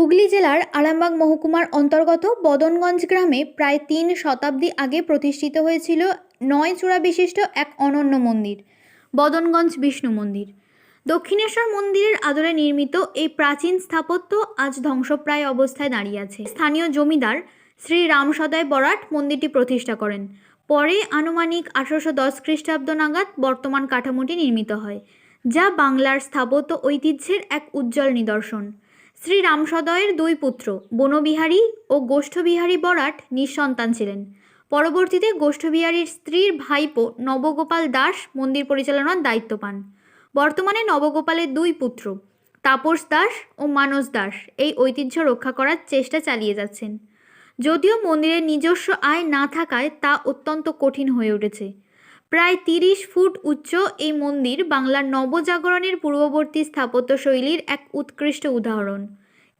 হুগলি জেলার আরামবাগ মহকুমার অন্তর্গত বদনগঞ্জ গ্রামে প্রায় তিন শতাব্দী আগে প্রতিষ্ঠিত হয়েছিল নয় চূড়া বিশিষ্ট এক অনন্য মন্দির, বদনগঞ্জ বিষ্ণু মন্দির। দক্ষিণেশ্বর মন্দিরের আদলে নির্মিত এই প্রাচীন স্থাপত্য আজ ধ্বংসপ্রায় অবস্থায় দাঁড়িয়ে আছে। স্থানীয় জমিদার শ্রী রামসদয় বরাট মন্দিরটি প্রতিষ্ঠা করেন। পরে আনুমানিক আঠারোশো দশ খ্রিস্টাব্দ নাগাদ বর্তমান কাঠামোটি নির্মিত হয়, যা বাংলার স্থাপত্য ঐতিহ্যের এক উজ্জ্বল নিদর্শন। শ্রী রামসদয়ের দুই পুত্র, বনবিহারী ও গোষ্ঠবিহারী বরাট নিঃসন্তান ছিলেন। পরবর্তীতে গোষ্ঠবিহারীর স্ত্রীর ভাইপো নবগোপাল দাস মন্দির পরিচালনার দায়িত্ব পান। বর্তমানে নবগোপালের দুই পুত্র, তাপস দাস ও মানস দাস এই ঐতিহ্য রক্ষা করার চেষ্টা চালিয়ে যাচ্ছেন। যদিও মন্দিরের নিজস্ব আয় না থাকায় তা অত্যন্ত কঠিন হয়ে উঠেছে। প্রায় তিরিশ ফুট উচ্চ এই মন্দির বাংলার নবজাগরণের পূর্ববর্তী স্থাপত্য শৈলীর এক উৎকৃষ্ট উদাহরণ।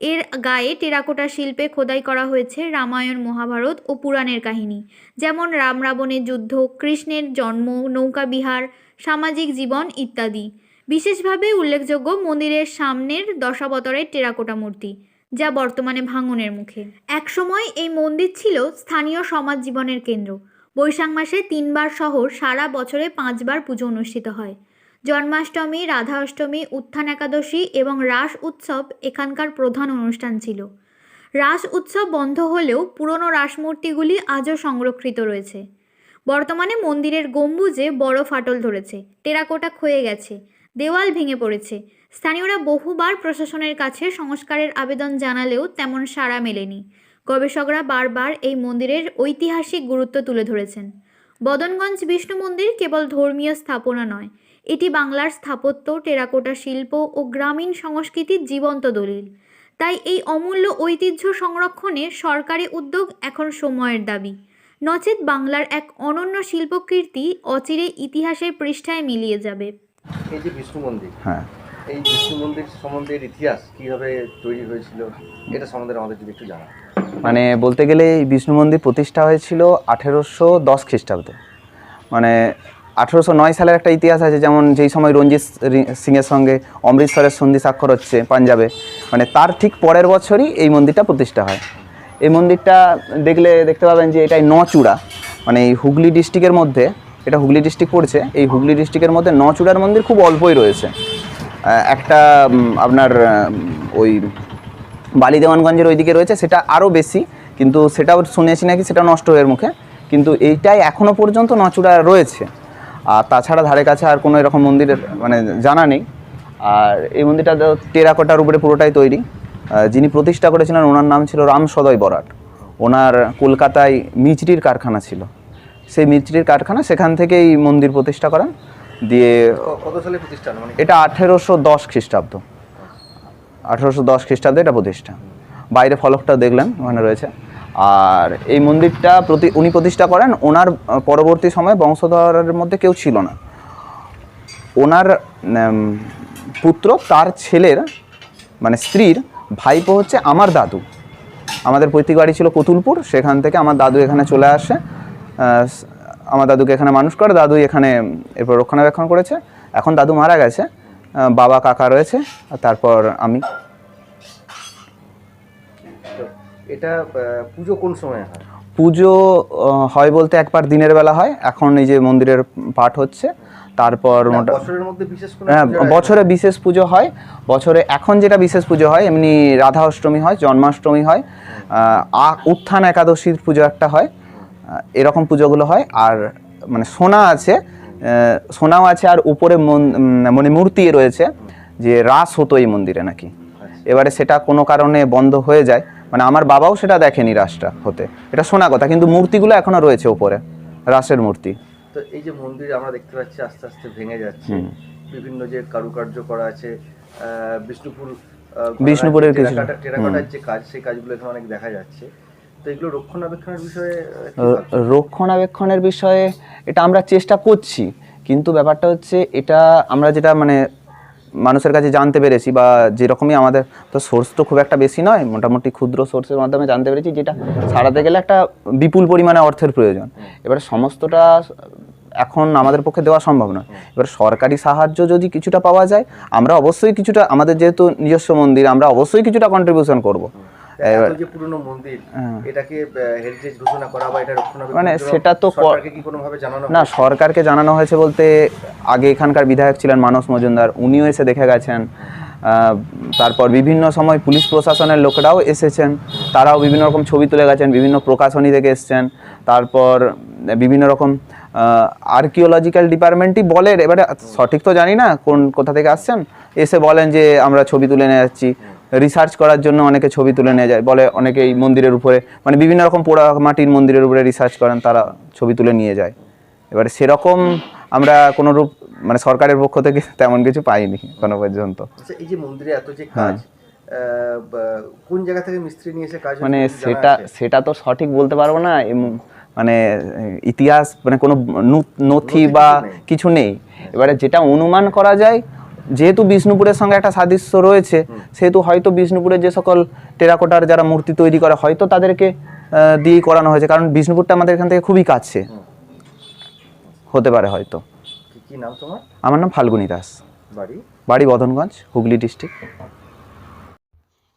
এর গায়ে টেরাকোটা শিল্পে খোদাই করা হয়েছে রামায়ণ, মহাভারত ও পুরাণের কাহিনী। যেমন রাম রাবণের যুদ্ধ, কৃষ্ণের জন্ম, নৌকা বিহার, সামাজিক জীবন ইত্যাদি। বিশেষভাবে উল্লেখযোগ্য মন্দিরের সামনের দশাবতরের টেরাকোটা মূর্তি, যা বর্তমানে ভাঙনের মুখে। একসময় এই মন্দির ছিল স্থানীয় সমাজ জীবনের কেন্দ্র। বৈশাখ মাসে তিনবার সহ সারা বছরে পাঁচবার পুজো অনুষ্ঠিত হয়। জন্মাষ্টমী রাধা অষ্টমী উত্থান একাদশী এবং রাস উৎসব এখানকার প্রধান অনুষ্ঠান ছিল। রাস উৎসব বন্ধ হলেও পুরনো রাসমূর্তিগুলি আজও সংরক্ষিত রয়েছে। বর্তমানে মন্দিরের গম্বুজে বড় ফাটল ধরেছে, টেরাকোটা ক্ষয়ে গেছে, দেওয়াল ভেঙে পড়েছে। স্থানীয়রা বহুবার প্রশাসনের কাছে সংস্কারের আবেদন জানালেও তেমন সাড়া মেলেনি। গবেষকরা বারবার এই মন্দিরের ঐতিহাসিক গুরুত্ব তুলে ধরেছেন। বদনগঞ্জ বিষ্ণু মন্দির কেবল ধর্মীয় স্থাপনা নয় এটি বাংলার স্থাপত্য টেরাকোটা শিল্প ও গ্রামীণ সংস্কৃতির জীবন্ত দলিল। তাই এই অমূল্য ঐতিহ্য সংরক্ষণে সরকারি উদ্যোগ এখন সময়ের দাবি। নচেত বাংলার এক অনন্য শিল্পকীর্তি অচিরে ইতিহাসের পৃষ্ঠায় মিলিয়ে যাবে। এই যে বিষ্ণু মন্দির হ্যাঁ। এই বিষ্ণু মন্দির সম্বন্ধে ইতিহাস কীভাবে তৈরি হয়েছিল এটা সম্বন্ধে আমাদের যদি একটু জানা মানে বলতে গেলে এই বিষ্ণু মন্দির প্রতিষ্ঠা হয়েছিল আঠেরোশো দশ খ্রিস্টাব্দে। মানে আঠেরোশো নয় সালের একটা ইতিহাস আছে, যেমন যেই সময় রঞ্জিত সিংয়ের সঙ্গে অমৃতসরের সন্ধি স্বাক্ষর হচ্ছে পাঞ্জাবে মানে তার ঠিক পরের বছরই এই মন্দিরটা প্রতিষ্ঠা হয়। এই মন্দিরটা দেখলে দেখতে পাবেন যে এটাই নচূড়া মানে এই হুগলি ডিস্ট্রিক্টের মধ্যে, এটা হুগলি ডিস্ট্রিক্ট পড়ছে, এই হুগলি ডিস্ট্রিক্টের মধ্যে নচূড়ার মন্দির খুব অল্পই রয়েছে। একটা আপনার ওই বালি দেওয়ানগঞ্জের ওইদিকে রয়েছে সেটা আরও বেশি কিন্তু সেটাও শুনেছি নাকি সেটা নষ্ট হয়ে মুখে কিন্তু এইটাই এখনও পর্যন্ত নচুড়া রয়েছে। আর তাছাড়া ধারে কাছে আর কোনো এরকম মন্দিরের মানে জানা নেই। আর এই মন্দিরটা টেরাকোটার উপরে পুরোটাই তৈরি। যিনি প্রতিষ্ঠা করেছিলেন ওনার নাম ছিল রাম সদয় বরাট। ওনার কলকাতায় মিচড়ির কারখানা ছিল। সেই মিচড়ির কারখানা সেখান থেকেই মন্দির প্রতিষ্ঠা করেন। দিয়ে কত সালে প্রতিষ্ঠান? মানে এটা আঠেরোশো দশ খ্রিস্টাব্দ। আঠেরোশো দশ খ্রিস্টাব্দে এটা প্রতিষ্ঠা। বাইরে ফলকটা দেখলেন, ওখানে রয়েছে। আর এই মন্দিরটা প্রতি, উনি প্রতিষ্ঠা করেন, ওনার পরবর্তী সময়ে বংশধরের মধ্যে কেউ ছিল না। ওনার পুত্র, তার ছেলের মানে স্ত্রীর ভাইপো হচ্ছে আমার দাদু। আমাদের পৈতৃক বাড়ি ছিল কতুলপুর, সেখান থেকে আমার দাদু এখানে চলে আসে। আমার দাদুকে এখানে মানুষ করে দাদু এখানে এরপর রক্ষণাবেক্ষণ করেছে। এখন দাদু মারা গেছে। বাবা কাকা রয়েছে আর তারপর আমি। এটা পুজো কোন সময় হয়? পুজো হয় বলতে একবার দিনের বেলা হয় এখন এই যে মন্দিরের পাঠ হচ্ছে তারপর হ্যাঁ বছরে বিশেষ পুজো হয় বছরে এখন যেটা বিশেষ পুজো হয় এমনি রাধা অষ্টমী হয় জন্মাষ্টমী হয় আ- উত্থান একাদশীর পুজো একটা হয় এরকম পুজোগুলো হয় আর মানে সোনা আছে সোনাও আছে আর উপরে মন- মানে মূর্তি রয়েছে যে রাস হতো এই মন্দিরে নাকি। এবারে সেটা কোনো কারণে বন্ধ হয়ে যায়। মানে আমার বাবাও সেটা দেখেনি রাসটা হতে। এটা শোনা কথা কিন্তু মূর্তিগুলো এখনও রয়েছে উপরে রাসের মূর্তি। তো এই যে মন্দির আমরা দেখতে পাচ্ছি আস্তে আস্তে ভেঙে যাচ্ছে। বিভিন্ন যে কারুকার্য করা আছে বিষ্ণুপুর বিষ্ণুপুরের কিছু- যে কাজ সেই কাজগুলো এখানে অনেক দেখা যাচ্ছে। তো এগুলো রক্ষণাবেক্ষণের বিষয়ে? রক্ষণাবেক্ষণের বিষয়ে এটা আমরা চেষ্টা করছি কিন্তু ব্যাপারটা হচ্ছে এটা আমরা যেটা মানে মানুষের কাছে জানতে পেরেছি বা যেরকমই আমাদের তো সোর্স তো খুব একটা বেশি নয় মোটামুটি ক্ষুদ্র সোর্সের মাধ্যমে জানতে পেরেছি যেটা সারাতে গেলে একটা বিপুল পরিমাণে অর্থের প্রয়োজন। এবারে সমস্তটা এখন আমাদের পক্ষে দেওয়া সম্ভব নয়। এবার সরকারি সাহায্য যদি কিছুটা পাওয়া যায় আমরা অবশ্যই কিছুটা আমাদের যেহেতু নিজস্ব মন্দির আমরা অবশ্যই কিছুটা কন্ট্রিবিউশন করব। যে পুরনো মন্দির এটাকে হেরিটেজ ঘোষণা করা বা এটা রক্ষণাবেক্ষণ মানে সেটা তো সরকারকে কি কোনোভাবে জানানো না সরকারকে জানানো হয়েছে বলতে আগে এখানকার বিধায়ক ছিলেন মানস মজুমদার উনিও এসে দেখে গেছেন। তারপর বিভিন্ন সময় পুলিশ প্রশাসনের লোকেরাও এসেছেন তারাও বিভিন্ন রকম ছবি তুলে গেছেন বিভিন্ন প্রকাশনী থেকে এসছেন। তারপর বিভিন্ন রকম আর্কিওলজিক্যাল ডিপার্টমেন্টই বলে এবারে সঠিক তো জানি না কোন কোথা থেকে আসছেন এসে বলেন যে আমরা ছবি তুলে নিয়ে যাচ্ছি। রিসার্চ করার জন্য অনেকে ছবি তুলে নিয়ে যায়। বলে অনেকে এই মন্দিরের উপরে মানে বিভিন্ন রকম পোড়া মাটির মন্দিরের উপরে রিসার্চ করেন তারা ছবি তুলে নিয়ে যায়। এবারে সেরকম আমরা কোনো রূপ মানে সরকারের পক্ষ থেকে তেমন কিছু পাইনি কোনো পর্যন্ত। আচ্ছা এই যে মন্দিরে এত যে হ্যাঁ। কাজ কোন জায়গা থেকে মিস্ত্রি নিয়ে এসে কাজ মানে সেটা সেটা তো সঠিক বলতে পারব না মানে ইতিহাস মানে কোনো নথি বা কিছু নেই। এবারে যেটা অনুমান করা যায় যেহেতু বিষ্ণুপুরের সঙ্গে একটা সাদৃশ্য রয়েছে সেহেতু হয়তো বিষ্ণুপুরের যে সকল টেরাকোটার যারা মূর্তি তৈরি করে হয়তো তাদেরকে দিয়ে দিয়েই করানো হয়েছে। কারণ বিষ্ণুপুরটা আমাদের এখান থেকে খুবই কাছে। হতে পারে হয়তো। কি নাম তোমার? আমার নাম ফাল্গুনী দাস। বাড়ি? বাড়ি বদনগঞ্জ হুগলি ডিস্ট্রিক্ট।